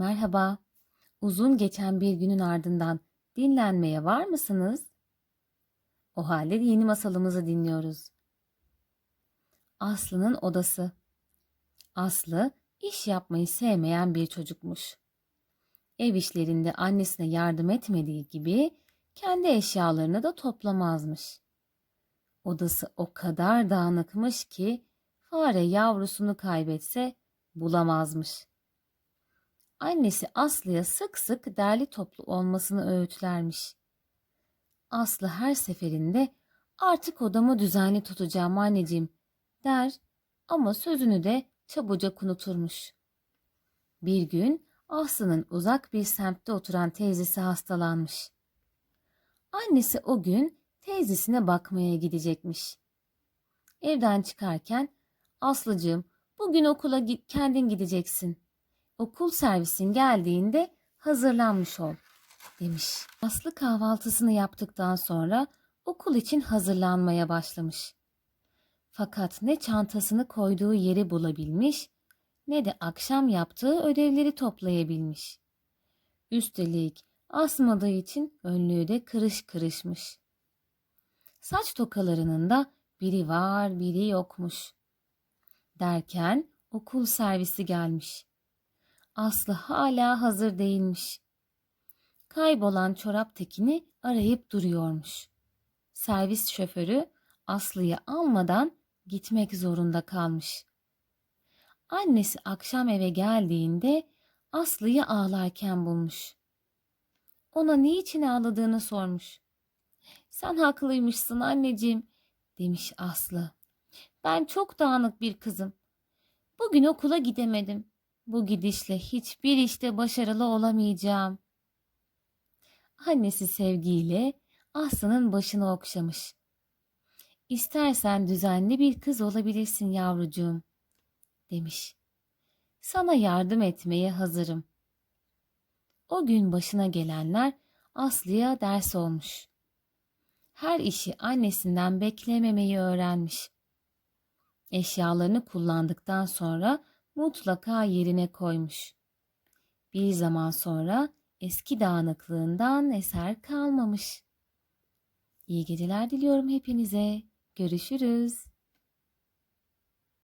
Merhaba. Uzun geçen bir günün ardından dinlenmeye var mısınız? O halde yeni masalımızı dinliyoruz. Aslı'nın odası. Aslı iş yapmayı sevmeyen bir çocukmuş. Ev işlerinde annesine yardım etmediği gibi kendi eşyalarını da toplamazmış. Odası o kadar dağınıkmış ki fare yavrusunu kaybetse bulamazmış. Annesi Aslı'ya sık sık derli toplu olmasını öğütlermiş. Aslı her seferinde artık odamı düzenli tutacağım anneciğim der ama sözünü de çabucak unuturmuş. Bir gün Aslı'nın uzak bir semtte oturan teyzesi hastalanmış. Annesi o gün teyzesine bakmaya gidecekmiş. Evden çıkarken Aslıcığım bugün okula gi- kendin gideceksin. Okul servisin geldiğinde hazırlanmış ol demiş. Aslı kahvaltısını yaptıktan sonra okul için hazırlanmaya başlamış. Fakat ne çantasını koyduğu yeri bulabilmiş ne de akşam yaptığı ödevleri toplayabilmiş. Üstelik asmadığı için önlüğü de kırış kırışmış. Saç tokalarının da biri var biri yokmuş. Derken okul servisi gelmiş. Aslı hala hazır değilmiş. Kaybolan çorap tekini arayıp duruyormuş. Servis şoförü Aslı'yı almadan gitmek zorunda kalmış. Annesi akşam eve geldiğinde Aslı'yı ağlarken bulmuş. Ona niçin ağladığını sormuş. Sen haklıymışsın anneciğim demiş Aslı. Ben çok dağınık bir kızım. Bugün okula gidemedim. Bu gidişle hiçbir işte başarılı olamayacağım. Annesi sevgiyle Aslı'nın başını okşamış. İstersen düzenli bir kız olabilirsin yavrucuğum, demiş. Sana yardım etmeye hazırım. O gün başına gelenler Aslı'ya ders olmuş. Her işi annesinden beklememeyi öğrenmiş. Eşyalarını kullandıktan sonra mutlaka yerine koymuş. Bir zaman sonra eski dağınıklığından eser kalmamış. İyi geceler diliyorum hepinize. Görüşürüz.